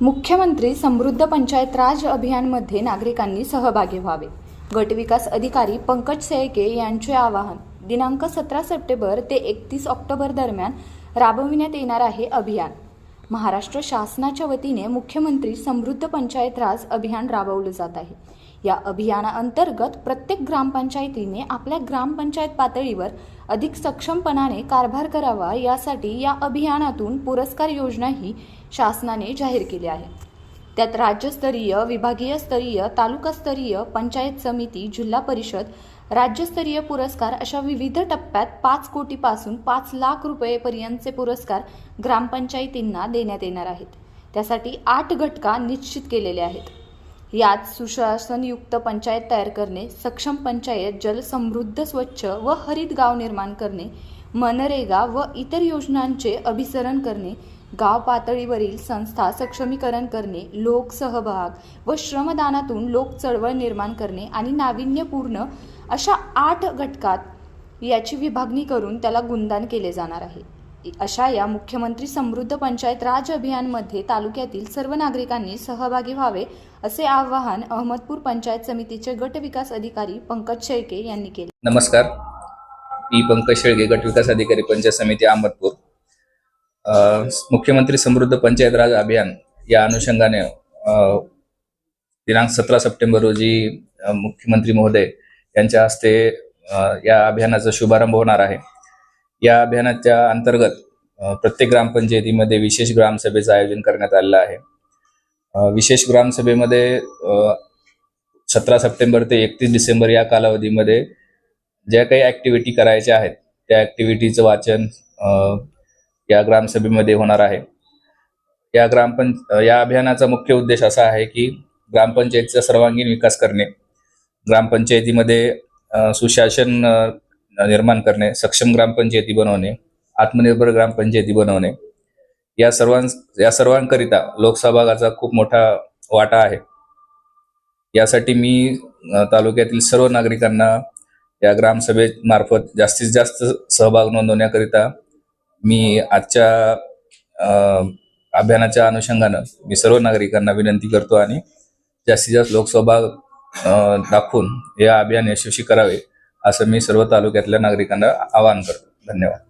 मुख्यमंत्री समृद्ध पंचायत राज अभियानमध्ये नागरिकांनी सहभागी व्हावे. गटविकास अधिकारी पंकज सेळके यांचे आवाहन दिनांक सतरा सप्टेंबर ते एकतीस ऑक्टोबर दरम्यान राबविण्यात येणार आहे अभियान. महाराष्ट्र शासनाच्या वतीने मुख्यमंत्री समृद्ध पंचायत राज अभियान राबवलं जात आहे. या अभियानाअंतर्गत प्रत्येक ग्रामपंचायतीने आपल्या ग्रामपंचायत पातळीवर अधिक सक्षमपणाने कारभार करावा यासाठी या अभियानातून पुरस्कार योजनाही शासनाने जाहीर केली आहे. त्यात राज्यस्तरीय विभागीय स्तरीय तालुकास्तरीय पंचायत समिती जिल्हा परिषद राज्यस्तरीय पुरस्कार अशा विविध टप्प्यात पाच कोटीपासून पाच लाख रुपयेपर्यंतचे पुरस्कार ग्रामपंचायतींना देण्यात येणार आहेत. त्यासाठी आठ घटका निश्चित केलेले आहेत. यात सुशासनयुक्त पंचायत तयार करणे सक्षम पंचायत जलसमृद्ध स्वच्छ व हरित गाव निर्माण करणे मनरेगा व इतर योजनांचे अभिसरण करणे गाव पातळीवरील संस्था सक्षमीकरण करणे लोकसहभाग व श्रमदानातून लोक चळवळ निर्माण करणे आणि नाविन्यपूर्ण अशा आठ घटकात याची विभागणी करून त्याला गुणदान केले जाणार आहे. अशा या मुख्यमंत्री समृद्ध पंचायत राज अभियानमध्ये तालुक्यातील सर्व नागरिकांनी सहभागी व्हावे असे आवाहन अहमदपूर पंचायत समितीचे गट विकास अधिकारी पंकज शेळके यांनी केले. नमस्कार. मी पंकज शेळके गट विकास अधिकारी पंचायत समिती अहमदपूर. मुख्यमंत्री समृद्ध पंचायत राज अभियान या अनुषंगाने दिनांक सतरा सप्टेंबर रोजी मुख्यमंत्री महोदय यांच्या हस्ते या अभियानाचा शुभारंभ होणार आहे. या अभियानाच्या अंतर्गत प्रत्येक ग्रामपंचायतीमध्ये विशेष ग्रामसभेचं आयोजन करण्यात आलेलं आहे. विशेष ग्रामसभेमध्ये सतरा सप्टेंबर ते एकतीस डिसेंबर या कालावधीमध्ये ज्या काही ऍक्टिव्हिटी करायच्या आहेत त्या ऍक्टिव्हिटीचं वाचन या ग्रामसभेमध्ये होणार आहे. या ग्रामपंच या अभियानाचा मुख्य उद्देश असा आहे की ग्रामपंचायतीचा सर्वांगीण विकास करणे ग्रामपंचायतीमध्ये सुशासन निर्माण करणे सक्षम ग्रामपंचायती बनवणे आत्मनिर्भर ग्रामपंचायती बनवणे. या सर्वां या सर्वांकरिता लोकसहभागाचा खूप मोठा वाटा आहे. यासाठी मी तालुक्यातील सर्व नागरिकांना या ग्रामसभेमार्फत जास्तीत जास्त सहभाग नोंदवण्याकरिता मी आजच्या अभियानाच्या अनुषंगानं मी सर्व नागरिकांना विनंती करतो आणि जास्तीत जास्त लोकसभा दाखवून हे अभियान यशस्वी करावे असं मी सर्व तालुक्यातल्या नागरिकांना आवाहन करतो. धन्यवाद.